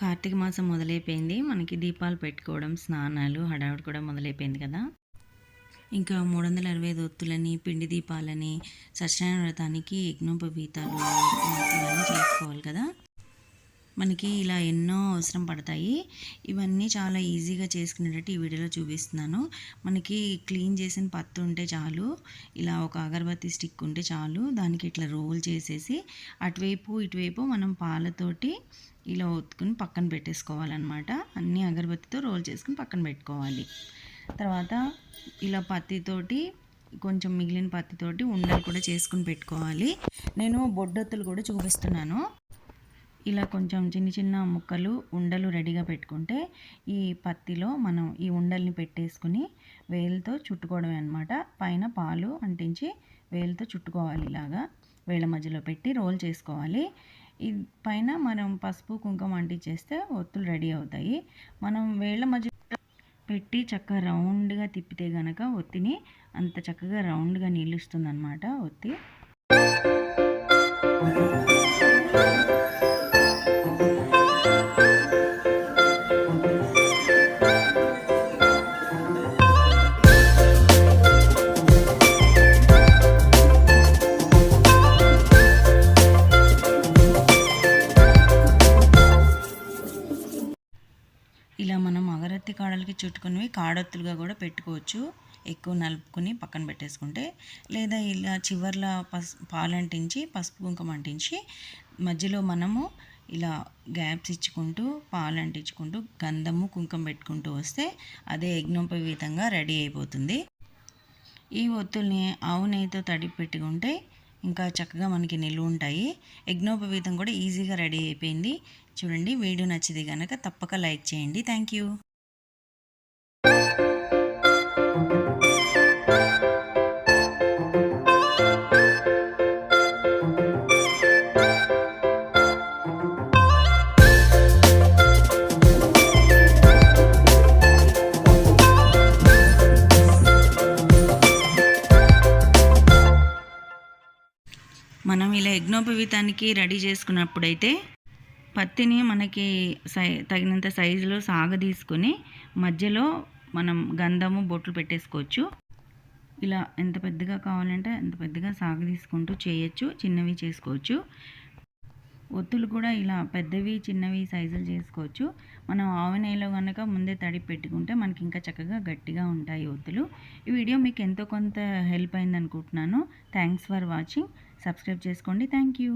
కార్తీక మాసం మొదలైపోయింది. మనకి దీపాలు పెట్టుకోవడం స్నానాలు హడావుడి కూడా మొదలైపోయింది కదా. ఇంకా మూడు వందల అరవై ఐదు ఒత్తులని పిండి దీపాలని సత్యనారాయణ వ్రతానికి యజ్ఞోపవీతాలు ఇవన్నీ చేసుకోవాలి కదా. మనకి ఇలా ఎన్నో అవసరం పడతాయి. ఇవన్నీ చాలా ఈజీగా చేసుకునేటట్టు ఈ వీడియోలో చూపిస్తున్నాను. మనకి క్లీన్ చేసిన పత్తు ఉంటే చాలు ఇలా ఒక అగరబత్తి స్టిక్ ఉంటే చాలు దానికి ఇట్లా రోల్ చేసేసి అటువైపు ఇటువైపు మనం పాలతోటి ఇలా ఒత్తుకుని పక్కన పెట్టేసుకోవాలన్నమాట. అన్నీ అగరబత్తితో రోల్ చేసుకుని పక్కన పెట్టుకోవాలి. తర్వాత ఇలా పత్తితోటి కొంచెం మిగిలిన పత్తితోటి ఉండలు కూడా చేసుకుని పెట్టుకోవాలి. నేను బొడ్డొత్తులు కూడా చూపిస్తున్నాను. ఇలా కొంచెం చిన్న చిన్న ముక్కలు ఉండలు రెడీగా పెట్టుకుంటే ఈ పత్తిలో మనం ఈ ఉండల్ని పెట్టేసుకుని వేలుతో చుట్టుకోవడమే అనమాట పైన పాలు అంటించి వేలుతో చుట్టుకోవాలి ఇలాగా. వేళ్ళ మధ్యలో పెట్టి రోల్ చేసుకోవాలి. ఈ పైన మనం పసుపు కుంకుమ అంటించేస్తే ఒత్తులు రెడీ అవుతాయి. మనం వేళ్ళ మధ్య పెట్టి చక్కగా రౌండ్గా తిప్పితే గనక ఒత్తిని అంత చక్కగా రౌండ్గా నిలుస్తుంది అనమాట ఒత్తి. ఇలా మనం అగరత్తి కాడలకి చుట్టుకునేవి కాడొత్తులుగా కూడా పెట్టుకోవచ్చు. ఎక్కువ నలుపుకొని పక్కన పెట్టేసుకుంటే లేదా ఇలా చివర్ల పసు పాలంటించి పసుపు కుంకుమ అంటించి మధ్యలో మనము ఇలా గ్యాప్స్ ఇచ్చుకుంటూ పాలు అంటించుకుంటూ గంధము కుంకుమ పెట్టుకుంటూ వస్తే అదే యజ్ఞోపవీతంగా రెడీ అయిపోతుంది. ఈ ఒత్తుల్ని ఆవు నెయ్యితో తడిపి పెట్టుకుంటే ఇంకా చక్కగా మనకి నిల్వ ఉంటాయి యజ్ఞోపవీతం కూడా ఈజీగా రెడీ అయిపోయింది. చూడండి. వీడియో నచ్చితే కనుక తప్పక లైక్ చేయండి. Thank you. మనం ఇలా యజ్ఞోపవీతానికి రెడీ చేసుకున్నప్పుడైతే పత్తిని మనకి సై తగినంత సైజులో సాగ తీసుకొని మధ్యలో మనం గంధము బొట్లు పెట్టేసుకోవచ్చు. ఇలా ఎంత పెద్దగా కావాలంటే అంత పెద్దగా సాగ తీసుకుంటూ చేయొచ్చు చిన్నవి చేసుకోవచ్చు. ఒత్తులు కూడా ఇలా పెద్దవి చిన్నవి సైజులు చేసుకోవచ్చు. మనం ఆవునేలో కనుక ముందే తడి పెట్టుకుంటే మనకి ఇంకా చక్కగా గట్టిగా ఉంటాయి ఒత్తులు. ఈ వీడియో మీకు ఎంతో కొంత హెల్ప్ అయింది అనుకుంటున్నాను థ్యాంక్స్ ఫర్ వాచింగ్. సబ్స్క్రైబ్ చేసుకోండి. Thank you.